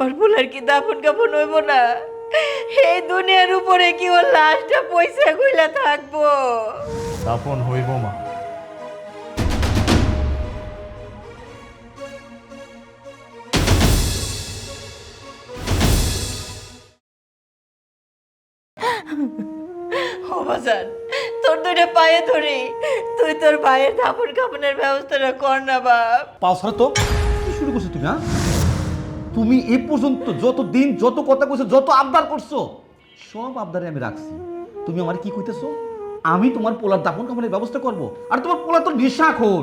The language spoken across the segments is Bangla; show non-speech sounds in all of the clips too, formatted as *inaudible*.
আমার ফুলের কি দাফন কাফন হইব না? এই দুনিয়ার উপরে কি ওর লাশটা পয়সা কইলা থাকব? দাফন হইব মা। ও তোর দুইটা পায়ে ধরি। তুই তোর ভাইয়ের দাফন কাফনের ব্যবস্থাটা কর না বাপ। পাও তো? কি শুরু করছ তুমি হ্যাঁ? তুমি এ পর্যন্ত যত দিন, যত কথা কইছো, যত আবদার করছ, সব আবদারে আমি রাখছি। তুমি আমার কি কইতেছো? আমি তোমার পোলার দাপন কাপড়ের ব্যবস্থা করব। আর তোমার পোলা তো নেশাখোর।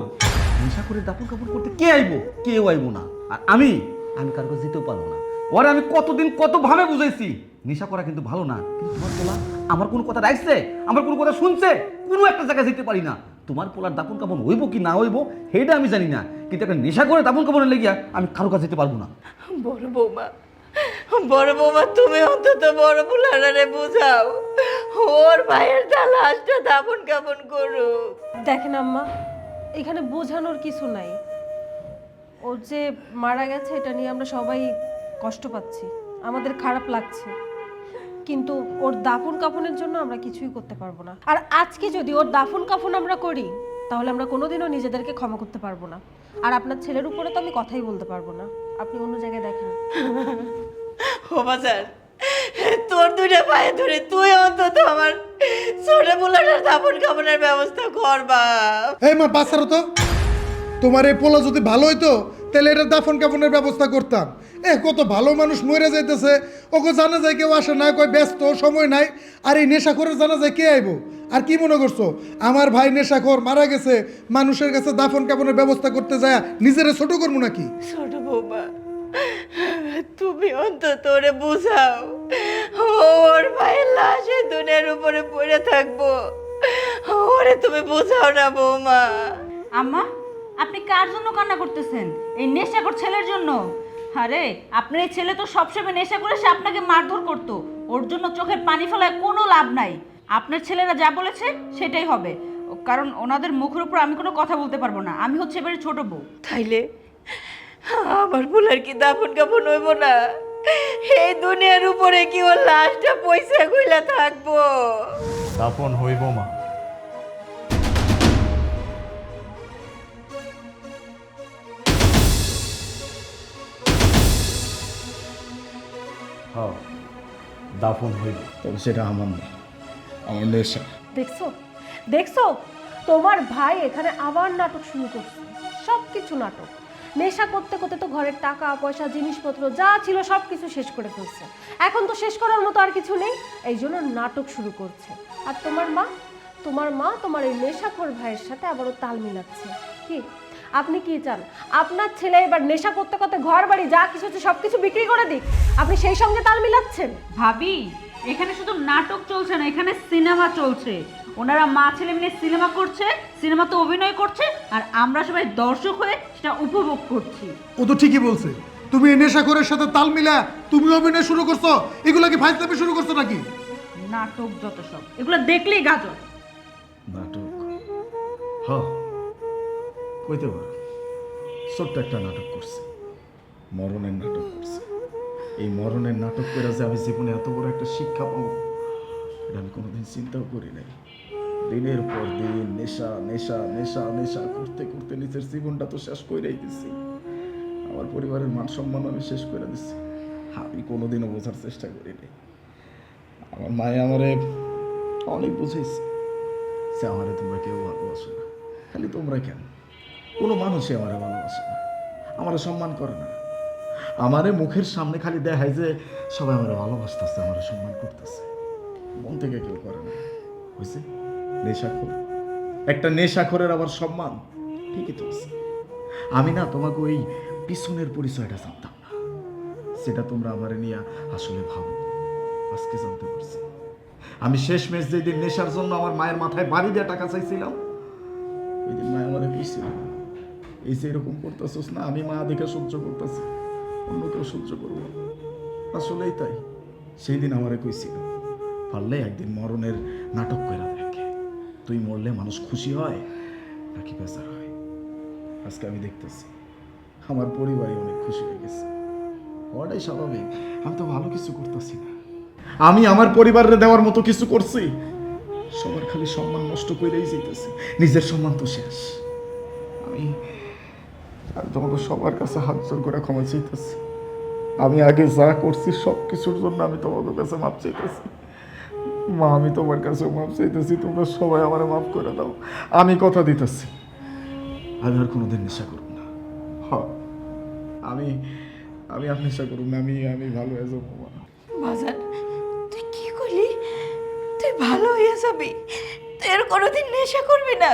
নেশাখোরের দাপন কাপড় করতে কে আইবো? কেউ আইবো না। আর আমি আমি কারও কাছে যেতেও পারব না। ওরে আমি কতদিন কত ভাবে বুঝাইছি। নেশা করা কিন্তু ভালো না। কিন্তু তোমার পোলা আমার কোনো কথা রাখছে? আমার কোনো কথা শুনছে? কোনো একটা জায়গায় যেতে পারি না। তোমার পোলার দাপন কাপড় হইব কি না হইব সেইটা আমি জানি না। কিন্তু একটা নেশা করে দাপন কাপড়ের লেগিয়া আমি কারও কাছে যেতে পারব না। বড় বৌমা বড় বৌমা তুমি অন্তত বড় ফুলারে বুঝাও। ওর ভাইয়ের লাশটা দাফন কাফন করুক। দেখেন আম্মা এখানে বোঝানোর কিছু নাই। ওর যে মারা গেছে এটা নিয়ে আমরা সবাই কষ্ট পাচ্ছি। আমাদের খারাপ লাগছে। কিন্তু ওর দাফন কাফনের জন্য আমরা কিছুই করতে পারব না। আর আজকে যদি ওর দাফন কাফন আমরা করি তাহলে আমরা কোনোদিনও নিজেদেরকে ক্ষমা করতে পারব না। আর আপনার ছেলের উপরে তো আমি কথাই বলতে পারব না। আপনি অন্য জায়গায় দেখেন। *laughs* ও বাজার তোর দুইটা পায়ে ধরে তুই অন্তত আমার ছোট পোলাটার দাফন কাফনের ব্যবস্থা কর বাপ। এই মা বাসারো তো। তোমার এই পোলা যদি ভালো হইতো তাহলে এটা দাফন কাফনের ব্যবস্থা করতাম। এ কত ভালো মানুষ মরে যাইতেছে। ওকে জানা যায় কেউ আসে না কয় ব্যস্ত সময় নাই। আর এই নেশাখোরের জানা যায় কে আইবো? আর কি মনে করছ? আমার ভাই নেশাখোর মারা গেছে মানুষের কাছে দাফন কাফনের ব্যবস্থা করতে যায় নিজেরা ছোট করব নাকি? ছোট বৌমা তুমি অন্তত ওরে বুঝাও ওর ভাইয়ের লাশ দুনিয়ার উপরে পড়ে থাকব। ওরে তুমি বুঝাও না বৌমা। আম্মা আপনি কার জন্য কান্না করতেছেন? এই নেশাখোর ছেলের জন্য? আরে আপনার এই ছেলে তো সবসময় নেশা করে সে আপনাকে মারধর করতো। ওর জন্য চোখের পানি ফেলায় কোনো লাভ নাই। আপনার ছেলেরা যা বলেছে সেটাই হবে। কারণ ওনাদের মুখের উপর আমি কোনো কথা বলতে পারব না। আমি হচ্ছে এবারে ছোট বউ। তাইলে আমার ফুলের কি দাফন কাফন হইব না? এই দুনিয়ার উপরে কি ওর লাশটা পয়সা কইলা থাকব? দাফন হইব মা। দাফন হইব তবে সেটা আমার না আমার নেশা দেখছ? দেখছ? তোমার ভাই এখানে আবার নাটক শুরু করছে। সব কিছু নাটক। নেশা করতে করতে তো ঘরের টাকা পয়সা জিনিসপত্র যা ছিল সব কিছু শেষ করে ফেলছে। এখন তো শেষ করার মতো আর কিছু নেই। এই জন্য নাটক শুরু করছে। আর তোমার মা? তোমার মা তোমার এই নেশাখোর ভাইয়ের সাথে আবারও তাল মিলাচ্ছে। কি? আপনি কি চান? আপনার ছেলে এবার নেশা করতে করতে ঘর বাড়ি যা কিছু আছে সব কিছু বিক্রি করে দিক। আপনি সেই সঙ্গে তাল মিলাচ্ছেন? ভাবি এখানে শুধু নাটক চলছে না এখানে সিনেমা চলছে। ওনারা মা ছেলে মিলে সিনেমা করছে সিনেমাতে অভিনয় করছে আর আমরা সবাই দর্শক হয়ে সেটা উপভোগ করছি। ও তো ঠিকই বলছে। তুমি এই নেশাখোরের সাথে তাল মিলা তুমি অভিনয় শুরু করছ এগুলো কি ফাইজলামি শুরু করছ নাকি? নাটক যত সব। এগুলো দেখলেই গাজর। নাটক? হ কইতে পারো, ছোট্ট একটা নাটক করছে। মরণের নাটক করছে। এই মরণের নাটক করে যে আমি জীবনে এত বড় একটা শিক্ষা পাবো, এটা আমি কোনোদিন চিন্তাও করি নাই। দিনের পর দিন নেশা নেশা নেশা নেশা করতে করতে নিজের জীবনটা তো শেষ করেই দিচ্ছি আমার পরিবারের মান সম্মান আমি শেষ করে দিচ্ছি আমি কোনোদিনও বোঝার চেষ্টা করি নাই। আমার মায়ে আমারে অনেক বুঝেছে সে আমারে তোমরা কেউ ভালোবাসো না। খালি তোমরা কেন? কোনো মানুষই আমারে ভালোবাসে না, আমারে সম্মান করে না। আমারে মুখের সামনে খালি দেখায় যে সবাই আমারে ভালোবাসতেছে, আমারে সম্মান করতেছে। মন থেকে কেউ করে না। বুঝছে নেশাখোর। একটা নেশাখোরের আবার সম্মান? ঠিকই তো আছে। আমি না তোমাকে ওই পিছনের পরিচয়টা জানতাম না। সেটা তোমরা আমার নিয়ে আসলে ভাবো। আজকে জানতে পারছি। আমি শেষ ম্যাচ যেদিন নেশার জন্য আমার মায়ের মাথায় বাড়ি দিয়ে টাকা চাইছিলাম ওই দিন মায় আমারে কইছিল এই যে এরকম করতেছিস না, আমি মা দেখে সহ্য করতেছি অন্য কেউ সহ্য করব। আসলেই তাই। সেই দিন আমারে কইছিল, পারলে একদিন মরণের নাটক করে দেখে। তুই মরলে মানুষ খুশি হয় নাকি বেজার হয়? আজকে আমি দেখতেছি, আমার পরিবারই অনেক খুশি হয়ে গেছে। হওয়াটাই স্বাভাবিক, আমি তো ভালো কিছু করতেছি না। আমি আমার পরিবারের দেওয়ার মতো কিছু করছি, সবার খালি সম্মান নষ্ট করেই যেতেছি নিজের সম্মান তো শেষ। আমি তোমাকে সবার কাছে হাত জোর করে ক্ষমা চাইতেছি। আমি আগে যা করছি সব কিছুর জন্য আমি তোমাদের কাছে মাপ চাইতেছি। মা আমি তোমার কাছে মাপ চাইতেছি তোমরা সবাই আমার মাপ করে দাও। আমি কথা দিতেছি। আমি আর কোনোদিন নেশা করব না। হ। আমি আমি আর নেশা করব না আমি আমি ভালো হয়ে যাব মা। বাজান তুই কি করলি? তুই ভালো হয়ে যাবি। তুই আর কোনোদিন নেশা করবি না।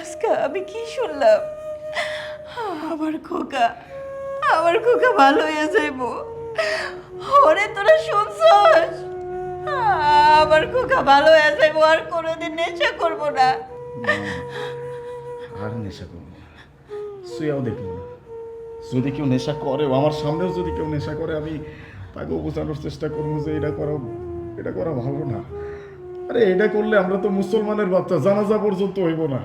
আজকে আমি কি শুনলাম? আমার খোকা আমার খোকা ভালো হয়ে যাইব। ওরে, তোরা শুনছস? আমার খোকা ভালো হয়ে যাইব, আর কোনোদিন নেশা করব না। আর নেশা করব না। শুয়েও দেখব না। যদি কেউ নেশা করে আমার সামনেও যদি কেউ নেশা করে, আমি তাকে বোঝানোর চেষ্টা করব যে এটা করা এটা করা ভালো না। আরে, এটা করলে আমরা তো মুসলমানের বাচ্চা, জানাজা পর্যন্ত হইব না।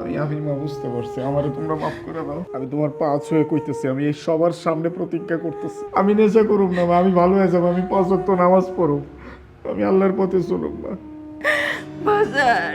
আমি আমি মা, বুঝতে পারছি। আমারে তোমরা মাফ করে দাও। আমি তোমার পা ছুঁয়ে কইতেছি, আমি এই সবার সামনে প্রতিজ্ঞা করতেছি। আমি নেশা করুম না আমি ভালো হয়ে যাব, আমি পাঁচ ওয়াক্ত নামাজ পড়ুক আমি আল্লাহর পথে চলুম না বাজার।